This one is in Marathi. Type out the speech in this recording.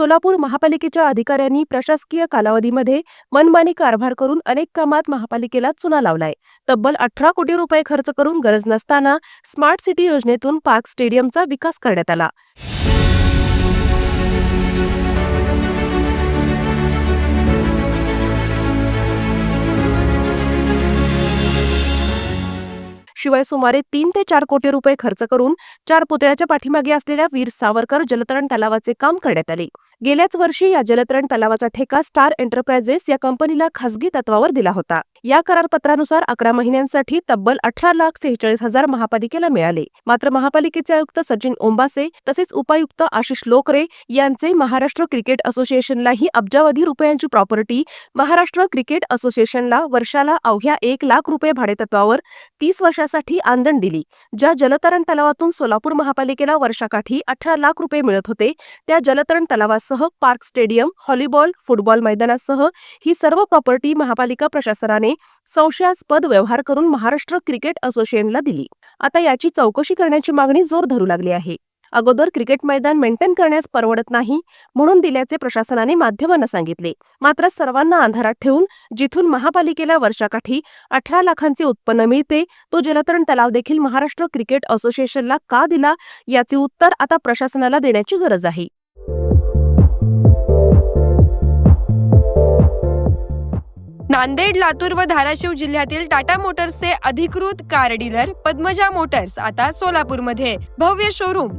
सोलापूर महापालिकेच्या अधिकाऱ्यांनी प्रशासकीय कालावधीमध्ये मनमानी कारभार करून अनेक कामात महापालिकेला चुना लावलाय. तब्बल अठरा कोटी रुपये खर्च करून गरज नसताना स्मार्ट सिटी योजनेतून पार्क स्टेडियमचा विकास करण्यात आला. शिवाय सुमारे तीन ते चार कोटी रुपये खर्च करून चार पुतळ्याच्या पाठीमागे असलेल्या वीर सावरकर जलतरण तलावाचे काम करण्यात आले. गेल्याच वर्षी या जलतरण तलावाचा ठेका स्टार एंटरप्राइजेस या कंपनीला खासगी तत्वावर दिला होता. या करारपत्रानुसार अकरा महिन्यांसाठी तब्बल अठरा लाख सेहेचाळीस हजार महापालिकेला मिळाले. मात्र महापालिकेचे आयुक्त सचिन ओंबासे तसेच उपायुक्त आशिष लोकरे यांचे महाराष्ट्र क्रिकेट असोसिएशनला ही अब्जावधी रुपयांची प्रॉपर्टी महाराष्ट्र क्रिकेट असोसिएशनला वर्षाला अवघ्या एक लाख रुपये भाडेतत्वावर तीस वर्षासाठी आंदण दिली. ज्या जलतरण तलावातून सोलापूर महापालिकेला वर्षाकाठी अठरा लाख रुपये मिळत होते त्या जलतरण तलावासह पार्क स्टेडियम व्हॉलीबॉल फुटबॉल मैदानासह ही सर्व प्रॉपर्टी महापालिका प्रशासनाने संशयास्पद व्यवहार करून महाराष्ट्र क्रिकेट असोसिएशनला दिली. आता याची चौकशी करण्याची मागणी जोर धरू लागली आहे. अगोदर क्रिकेट मैदान मेंटेन करण्यास परवडत नाही म्हणून दिल्याचे प्रशासनाने माध्यमांना सांगितले. मात्र सर्वांना अंधारात ठेवून जिथून महापालिकेला वर्षाकाठी अठरा लाखांचे उत्पन्न मिळते तो जलतरण तलाव देखील महाराष्ट्र क्रिकेट असोसिएशनला का दिला याचे उत्तर आता प्रशासनाला देण्याची गरज आहे. नांदेड लातूर व धाराशिव जिल्ह्यातील टाटा मोटर्सचे अधिकृत कार डीलर पद्मजा मोटर्स आता सोलापूरमध्ये. भव्य शोरूम